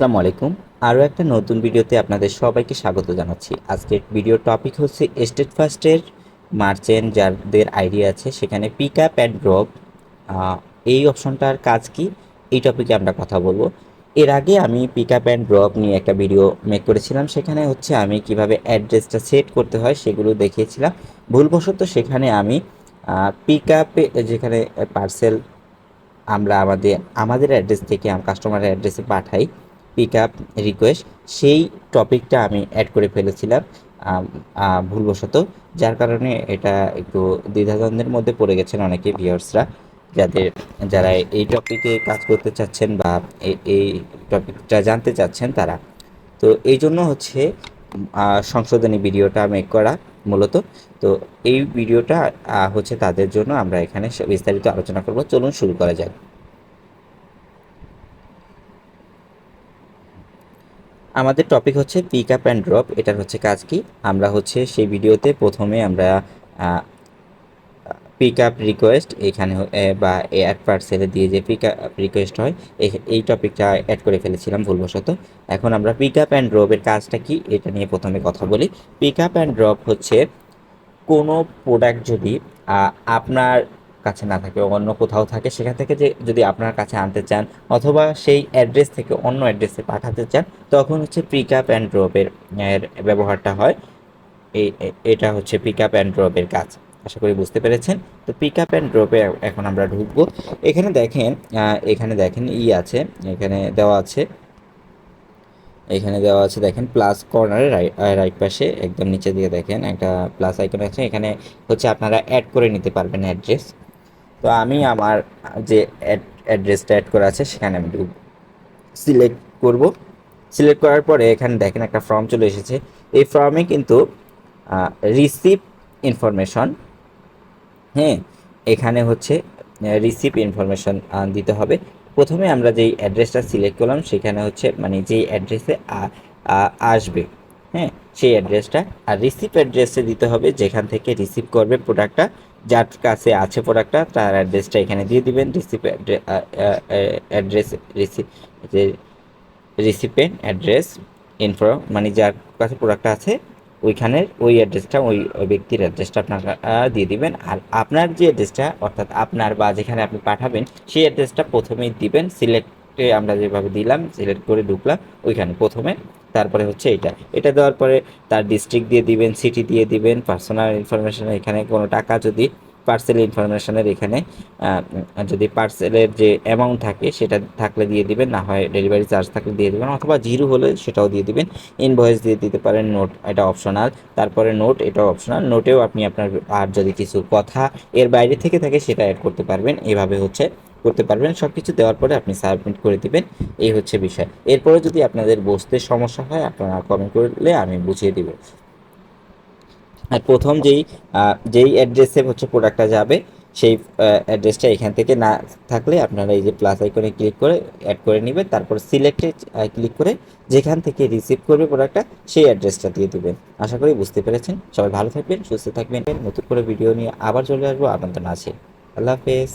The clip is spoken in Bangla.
আসসালামু আলাইকুম। আরও একটা নতুন ভিডিওতে আপনাদের সবাইকে স্বাগত জানাচ্ছি। আজকের ভিডিওর টপিক হচ্ছে স্টেট ফার্স্টের মার্চেন্ট যাদের আইডিয়া আছে, সেখানে পিক আপ অ্যান্ড ড্রপ। এই অপশনটার কাজ কি? এই টপিকে আমরা কথা বলব। এর আগে আমি পিক আপ অ্যান্ড ড্রপ নিয়ে একটা ভিডিও মেক করেছিলাম। সেখানে হচ্ছে আমি কীভাবে অ্যাড্রেসটা সেট করতে হয় সেগুলো দেখিয়েছিলাম। ভুলবশত সেখানে আমি পিক আপে যেখানে পার্সেল আমরা আমাদের আমাদের অ্যাড্রেস থেকে, কাস্টমারের অ্যাড্রেসে পাঠাই পিক আপ রিকোয়েস্ট সেই টপিকটা আমি অ্যাড করে ফেলেছিলাম ভুলবশত, যার কারণে এটা একটু দ্বিধাদ্বন্দ্বের মধ্যে পড়ে গেছেন অনেকে ভিউয়ার্সরা যাদের, যারা এই টপিকে কাজ করতে চাচ্ছেন বা এই টপিকটা জানতে চাচ্ছেন তারা। তো এই জন্য হচ্ছে সংশোধনী ভিডিওটা মেক করা মূলত। তো এই ভিডিওটা হচ্ছে তাদের জন্য আমরা এখানে বিস্তারিত আলোচনা করব। চলুন শুরু করা যাক। আমাদের টপিক হচ্ছে পিক আপ অ্যান্ড ড্রপ এটার হচ্ছে কাজ কি? আমরা হচ্ছে সেই ভিডিওতে প্রথমে আমরা পিক আপ রিকোয়েস্ট এখানে বা অ্যাড পার্সেলে দিয়ে যে পিক আপ রিকোয়েস্ট হয় এই টপিকটা অ্যাড করে ফেলেছিলাম ভুলবশত। এখন আমরা পিক আপ অ্যান্ড ড্রপের কাজটা কি? এটা নিয়ে প্রথমে কথা বলি। পিক আপ অ্যান্ড ড্রপ হচ্ছে কোনো প্রোডাক্ট যদি আপনার কাছে না থাকে, অন্য কোথাও থাকে, সেখান থেকে যে যদি আপনার কাছে আনতে চান অথবা সেই অ্যাড্রেস থেকে অন্য অ্যাড্রেসে পাঠাতে চান, তখন হচ্ছে পিক আপ অ্যান্ড ড্রপের ব্যবহারটা হয়। এই এটা হচ্ছে পিক আপ অ্যান্ড ড্রপের কাজ। আশা করি বুঝতে পেরেছেন? তো পিক আপ অ্যান্ড ড্রপে এখন আমরা ঢুকবো। এখানে দেখেন এখানে দেখেন ই আছে, এখানে দেওয়া আছে। এখানে দেওয়া আছে, দেখেন প্লাস কর্নারে রাইট পাশে, একদম নিচে দিয়ে দেখেন, একটা প্লাস আইকন আছে। এখানে হচ্ছে আপনারা অ্যাড করে নিতে পারবেন অ্যাড্রেস তো আমি আমার যে অ্যাড্রেসটা অ্যাড করা আছে, সেখানে আমি সিলেক্ট করব। সিলেক্ট করার পরে এখানে দেখেন একটা ফর্ম চলে এসেছে। এই ফর্মে কিন্তু রিসিভ ইনফরমেশন হ্যাঁ এখানে হচ্ছে রিসিভ ইনফরমেশন দিতে হবে। প্রথমে আমরা যেই অ্যাড্রেসটা সিলেক্ট করলাম, সেখানে হচ্ছে মানে যেই অ্যাড্রেসে আসবে হ্যাঁ সেই অ্যাড্রেসটা আর রিসিভ অ্যাড্রেসে দিতে হবে, যেখান থেকে রিসিভ করবে প্রোডাক্টটা যার কাছে আছে প্রোডাক্টটা তার অ্যাড্রেসটা এখানে দিয়ে দিবেন রিসিভ অ্যাড্রেস রিসিভ যে রিসিপেন্ট অ্যাড্রেস ইনফো মানে যার কাছে প্রোডাক্টটা আছে ওইখানের ওই অ্যাড্রেসটা ওই ব্যক্তির অ্যাড্রেসটা আপনারা দিয়ে দিবেন। আর আপনার যে অ্যাড্রেসটা অর্থাৎ আপনার বা যেখানে আপনি পাঠাবেন, সেই অ্যাড্রেসটা প্রথমেই দিবেন সিলেক্টে আমরা যেভাবে দিলাম সিলেক্ট করে ঢুকলাম ওইখানে প্রথমে। তারপরে হচ্ছে এটা। এটা দেওয়ার পরে তার ডিস্ট্রিক্ট দিয়ে দিবেন সিটি দিয়ে দিবেন পার্সোনাল ইনফরমেশন এখানে কোনো টাকা যদি পার্সেল ইনফরমেশনের এখানে যদি পার্সেলের যে অ্যামাউন্ট থাকে সেটা থাকলে দিয়ে দিবেন, না হয় ডেলিভারি চার্জ থাকলে দিয়ে দিবেন, অথবা জিরো হলে সেটাও দিয়ে দিবেন। ইনভয়েস দিয়ে দিতে পারেন নোট এটা অপশনাল তারপরে নোট এটাও অপশনাল নোটেও আপনি আপনার আর যদি কিছু কথা এর বাইরে থেকে থাকে সেটা অ্যাড করতে পারবেন। এভাবে হচ্ছে করতে পারবেন সব কিছু দেওয়ার পরে আপনি সাবমিট করে দিবেন, এই হচ্ছে বিষয়। এরপরে যদি আপনাদের বসতে সমস্যা হয়, আপনারা কমেন্ট করলে আমি বুঝিয়ে দিব। আর প্রথম যেই যেই অ্যাড্রেসে হচ্ছে প্রোডাক্টটা যাবে, সেই অ্যাড্রেসটা এখান থেকে না থাকলে আপনারা এই যে প্লাস আইকনে ক্লিক করে অ্যাড করে নেবেন, তারপর সিলেক্টে ক্লিক করে যেখান থেকে রিসিভ করবে প্রোডাক্টটা সেই অ্যাড্রেসটা দিয়ে দেবেন। আশা করি বুঝতে পেরেছেন। সবাই ভালো থাকবেন, সুস্থ থাকবেন। নতুন করে ভিডিও নিয়ে আবার চলে আসব আপনাদের আছে। আল্লাহ হাফেজ।